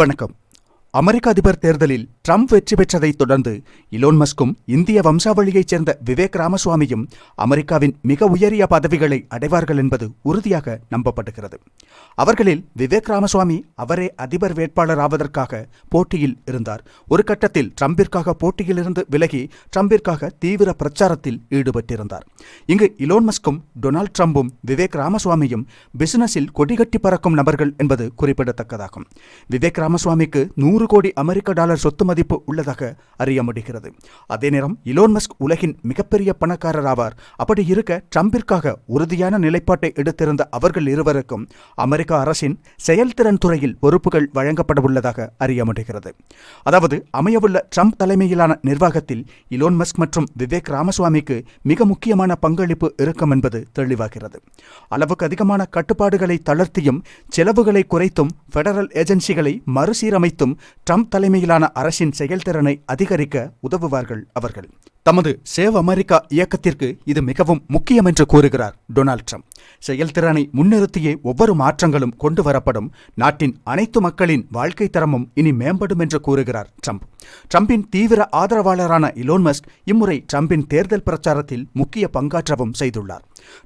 வணக்கம். அமெரிக்க அதிபர் தேர்தலில் ட்ரம்ப் வெற்றி பெற்றதைத் தொடர்ந்து இலோன் மஸ்கும் இந்திய வம்சாவளியைச் சேர்ந்த விவேக் ராமசுவாமியும் அமெரிக்காவின் மிக உயரிய பதவிகளை அடைவார்கள் என்பது உறுதியாக நம்பப்படுகிறது. அவர்களில் விவேக் ராமசுவாமி அவரே அதிபர் வேட்பாளர் ஆவதற்காக போட்டியில் இருந்தார். ஒரு கட்டத்தில் ட்ரம்பிற்காக போட்டியிலிருந்து விலகி ட்ரம்பிற்காக தீவிர பிரச்சாரத்தில் ஈடுபட்டிருந்தார். இங்கு இலோன் மஸ்கும் டொனால்ட் ட்ரம்பும் விவேக் ராமசுவாமியும் பிசினஸில் கொடிகட்டி பறக்கும் நபர்கள் என்பது குறிப்பிடத்தக்கதாகும். விவேக் ராமசுவாமிக்கு நூறு கோடி அமெரிக்க டாலர் சொத்து மதிப்பு உள்ளதாக அறிய முடிகிறது. அதே நேரம் இலோன் மஸ்க் உலகின் மிகப்பெரிய பணக்காரர் ஆவார். அப்படி இருக்க ட்ரம்பிற்காக உறுதியான நிலைப்பாட்டை எடுத்திருந்த அவர்கள் இருவருக்கும் அமெரிக்க அரசின் செயல்திறன் துறையில் பொறுப்புகள் வழங்கப்பட உள்ளதாக அறிய முடிகிறது. அதாவது அமையவுள்ள ட்ரம்ப் தலைமையிலான நிர்வாகத்தில் இலோன் மஸ்க் மற்றும் விவேக் ராமசுவாமிக்கு மிக முக்கியமான பங்களிப்பு இருக்கும் என்பது தெளிவாகிறது. அளவுக்கு அதிகமான கட்டுப்பாடுகளை தளர்த்தியும் செலவுகளை குறைத்தும் பெடரல் ஏஜென்சிகளை மறுசீரமைத்தும் ட்ரம்ப் தலைமையிலான அரசின் செயல்திறனை அதிகரிக்க உதவுவார்கள் அவர்கள். தமது சேவ் அமெரிக்கா இயக்கத்திற்கு இது மிகவும் முக்கியம் என்று கூறுகிறார் டொனால்ட் ட்ரம்ப். செயல்திறனை முன்னிறுத்தியே ஒவ்வொரு மாற்றங்களும் கொண்டு வரப்படும் நாட்டின் அனைத்து மக்களின் வாழ்க்கை தரமும் இனி மேம்படும் என்று கூறுகிறார் ட்ரம்ப். ட்ரம்பின் தீவிர ஆதரவாளரான இலோன் மஸ்க் இம்முறை ட்ரம்பின் தேர்தல் பிரச்சாரத்தில் முக்கிய பங்காற்றவும் செய்துள்ளார்.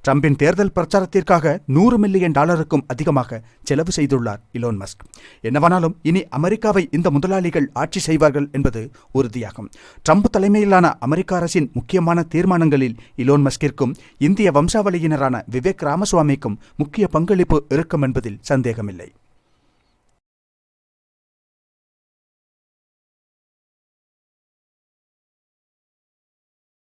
ட்ரம்பின் தேர்தல் பிரச்சாரத்திற்காக நூறு மில்லியன் டாலருக்கும் அதிகமாக செலவு செய்துள்ளார் இலோன் மஸ்க். என்னவானாலும் இனி அமெரிக்காவை இந்த முதலாளிகள் ஆட்சி செய்வார்கள் என்பது உறுதியாகும். ட்ரம்ப் தலைமையிலான அமெரிக்க அரசின் முக்கியமான தீர்மானங்களில் இலோன் மஸ்கிற்கும் இந்திய வம்சாவளியினரான விவேக் ராமசுவாமிக்கும் முக்கிய பங்களிப்பு இருக்கும் என்பதில் சந்தேகமில்லை.